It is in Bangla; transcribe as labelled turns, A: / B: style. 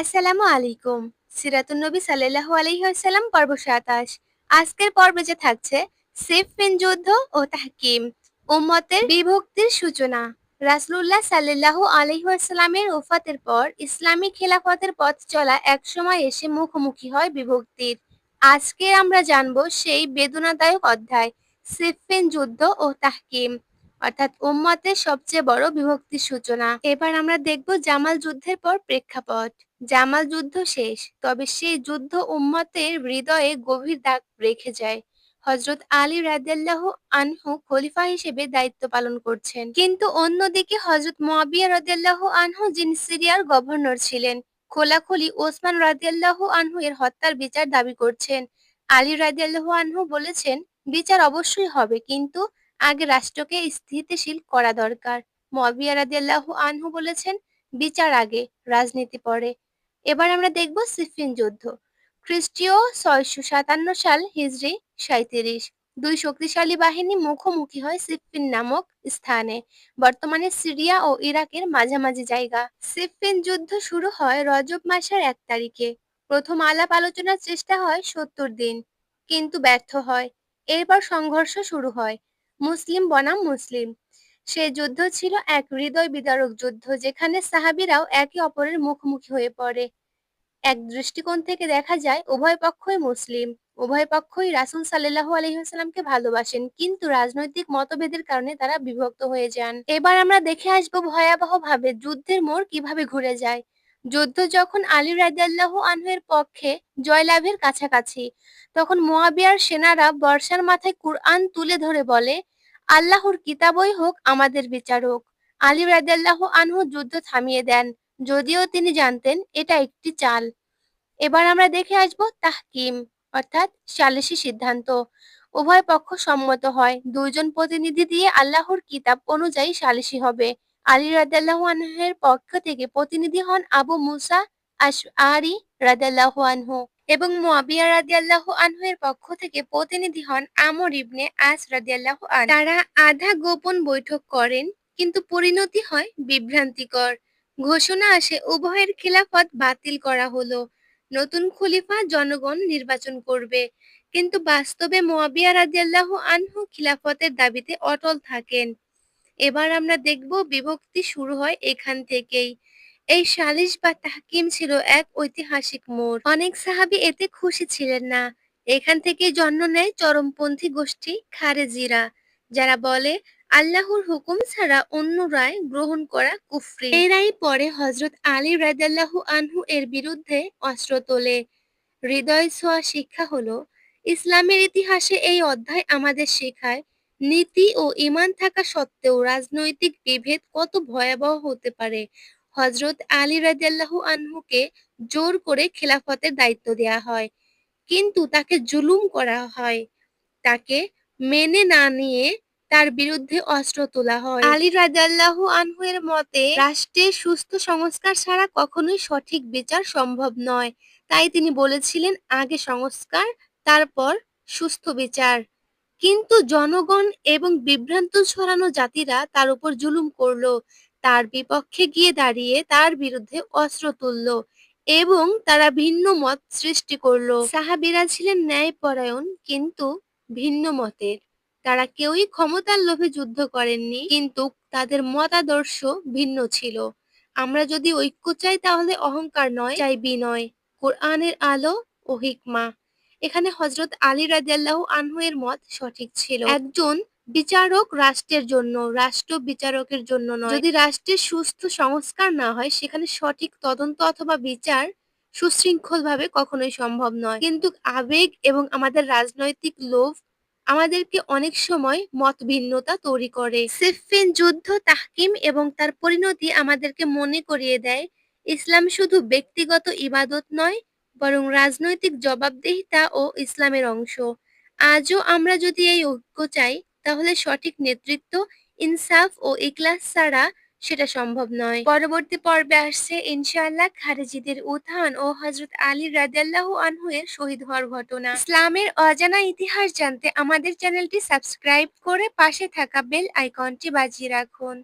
A: আসসালামু আলাইকুম। সিরাতুন নবী সাল্লাল্লাহু আলাইহি ওয়াসাল্লাম পর্ব সাতাশ। আজকের পর্বে যে থাকছে সিফফিন যুদ্ধ ও তাহকিম, উম্মতের বিভক্তির সূচনা। রাসূলুল্লাহ সাল্লাল্লাহু আলাইহি ওয়াসাল্লামের ওফাতের পর ইসলামী খেলাফতের পথ চলা একসময় এসে মুখোমুখি হয় বিভক্তির। আজকে আমরা জানব সেই বেদনাদায়ক অধ্যায় সিফফিন যুদ্ধ ও তাহকিম। অর্থাৎ উম্মতের সবচেয়ে বড় বিভক্তির সূচনা। এবার আমরা দেখব জামাল যুদ্ধের পর প্রেক্ষাপট। জামাল যুদ্ধ শেষ, তবে সেই যুদ্ধ উম্মতের হৃদয়ে গভীর দাগ রেখে যায়। হজরত আলী রাদিয়াল্লাহ আনহু খলিফা হিসেবে দায়িত্ব পালন করছেন। কিন্তু অন্যদিকে হজরত মুয়াবিয়া রাদিয়াল্লাহ আনহু, যিনি সিরিয়ার গভর্নর ছিলেন, খোলাখুলি ওসমান রাদিয়াল্লাহ আনহু এর হত্যার বিচার দাবি করছেন। আলী রাদিয়াল্লাহ আনহু বলেছেন, বিচার অবশ্যই হবে, কিন্তু আগে রাষ্ট্রকে স্থিতিশীল করা দরকার। মুয়াবিয়া রাদিয়াল্লাহু আনহু বলেছেন, বিচার আগে, রাজনীতি পরে। এবার আমরা দেখব সিফিন যুদ্ধ। খ্রিস্টীয় ছয়শো সাতান্ন সাল হিজরি সাঁইত্রিশ। দুই শক্তিশালী বাহিনী মুখোমুখি হয় সিফিন নামক স্থানে। বর্তমানে সিরিয়া ও ইরাকের মাঝামাঝি জায়গা। সিফিন যুদ্ধ শুরু হয় রজব মাসের এক তারিখে। প্রথম আলাপ আলোচনার চেষ্টা হয় সত্তর দিন, কিন্তু ব্যর্থ হয়। এরপর সংঘর্ষ শুরু হয়। মুসলিম বনাম মুসলিম। সে যুদ্ধ ছিল এক হৃদয় বিদারক যুদ্ধ, যেখানে সাহাবিরাও একে অপরের মুখোমুখি হয়ে পড়ে। এক দৃষ্টিকোণ থেকে দেখা যায়, উভয় পক্ষই মুসলিম, উভয় পক্ষই রাসুল সাল্লাহ আলহিহাস্লামকে ভালোবাসেন, কিন্তু রাজনৈতিক মতভেদের কারণে তারা বিভক্ত হয়ে যান। এবার আমরা দেখে আসব ভয়াবহ ভাবে যুদ্ধের মোড় কীভাবে ঘুরে যায়। যুদ্ধ যখন আলী রাজিয়াল্লাহ আনহের পক্ষে জয়লাভের কাছাকাছি, তখন মোয়াবিয়ার সেনারা বর্ষার মাথায় কুরআন তুলে ধরে বলে, আল্লাহর কিতাবই হোক আমাদের বিচারক। আলী রাজিয়াল্লাহ আনহু যুদ্ধ থামিয়ে দেন, যদিও তিনি জানতেন এটা একটি চাল। এবার আমরা দেখে আসব তাহকিম, অর্থাৎ সালিসি সিদ্ধান্ত। উভয় পক্ষ সম্মত হয়, দুইজন প্রতিনিধি দিয়ে আল্লাহর কিতাব অনুযায়ী সালিসি হবে। আলী রাদাল্লাহু আনহের পক্ষ থেকে প্রতিনিধি হন আবু মুসা আশআরি রাদাল্লাহু আনহু এবং মুয়াবিয়া রাদিয়াল্লাহু আনহু এর পক্ষ থেকে প্রতিনিধি হন আমর ইবনে আস রাদিয়াল্লাহু আনহু। তারা আধা গোপন বৈঠক করেন, কিন্তু পরিণতি হয় বিভ্রান্তিকর। ঘোষণা আসে, উভয়ের খিলাফত বাতিল করা হলো। নতুন খলিফা জনগণ নির্বাচন করবে। কিন্তু বাস্তবে মুয়াবিয়া রাদিয়াল্লাহু আনহু খিলাফতের দাবিতে অটল থাকেন। এবার আমরা দেখব বিভক্তি শুরু হয় এখান থেকেই। এই সালিশ বা তাহকিম ছিল এক ঐতিহাসিক মোড়। অনেক সাহাবী এতে খুশি ছিলেন না। এখান থেকে জন্ম নেয় চরমপন্থী গোষ্ঠী খারেজিরা, যারা বলে, আল্লাহর হুকুম ছাড়া অন্য রায় গ্রহণ করা কুফরি। এরাই পরে হজরত আলী রাজাল্লাহু আনহু এর বিরুদ্ধে অস্ত্র তোলে। হৃদয় ছোঁয়া শিক্ষা হলো, ইসলামের ইতিহাসে এই অধ্যায় আমাদের শেখায় নীতি ও ইমান থাকা সত্ত্বেও রাজনৈতিক বিভেদ কত ভয়াবহ হতে পারে? হজরত আলী রাজিয়াল্লাহু আনহুকে জোর করে খেলাফতের দায়িত্ব দেয়া হয়, কিন্তু তাকে জুলুম করা হয়। তাকে মেনে না নিয়ে তার বিরুদ্ধে অস্ত্র তোলা হয়। আলী রাজাল্লাহু আনহু এর মতে, রাষ্ট্রের সুস্থ সংস্কার ছাড়া কখনোই সঠিক বিচার সম্ভব নয়। তাই তিনি বলেছিলেন, আগে সংস্কার, তারপর সুস্থ বিচার। কিন্তু জনগণ এবং বিভ্রান্ত ছড়ানো জাতিরা তার উপর জুলুম করল, তার বিপক্ষে গিয়ে দাঁড়িয়ে তার বিরুদ্ধে অস্ত্র তুলল এবং তারা ভিন্ন মত সৃষ্টি করল। সাহাবিরা ছিলেন ন্যায়পরায়ণ কিন্তু ভিন্ন মতের। তারা কেউই ক্ষমতার লোভে যুদ্ধ করেননি, কিন্তু তাদের মতাদর্শ ভিন্ন ছিল। আমরা যদি ঐক্য চাই তাহলে অহংকার নয়, চাই বিনয়। কোরআনের আলো ও হিকমা। এখানে হজরত আলী রাজিয়াল্লাহ আনহু এর মত সঠিক ছিল। একজন বিচারক রাষ্ট্রের জন্য, রাষ্ট্র বিচারকের জন্য নয়। যদি রাষ্ট্রের সুস্থ সংস্কার না হয়, সেখানে সঠিক তদন্ত অথবা বিচার সুশৃঙ্খলভাবে কখনোই সম্ভব নয়। কিন্তু আবেগ এবং আমাদের রাজনৈতিক লোভ আমাদেরকে অনেক সময় মত ভিন্নতা তৈরি করে। সিফিন যুদ্ধ, তাহকিম এবং তার পরিণতি আমাদেরকে মনে করিয়ে দেয়। ইসলাম শুধু ব্যক্তিগত ইবাদত নয় বরং রাজনৈতিক জবাবদিহিতা ও ইসলামের অংশ। আজও আমরা যদি এই ঐক্য চাই, তাহলে সঠিক নেতৃত্ব, ইনসাফ ও ইকলাস ছাড়া সেটা সম্ভব নয়। পরবর্তী পর্বে আসছে ইনশাআল্লাহ খারেজিদের উত্থান ও হজরত আলী রাজাল্লাহ আনহু এর শহীদ হওয়ার ঘটনা। ইসলামের অজানা ইতিহাস জানতে আমাদের চ্যানেলটি সাবস্ক্রাইব করে পাশে থাকা বেল আইকনটি বাজিয়ে রাখুন।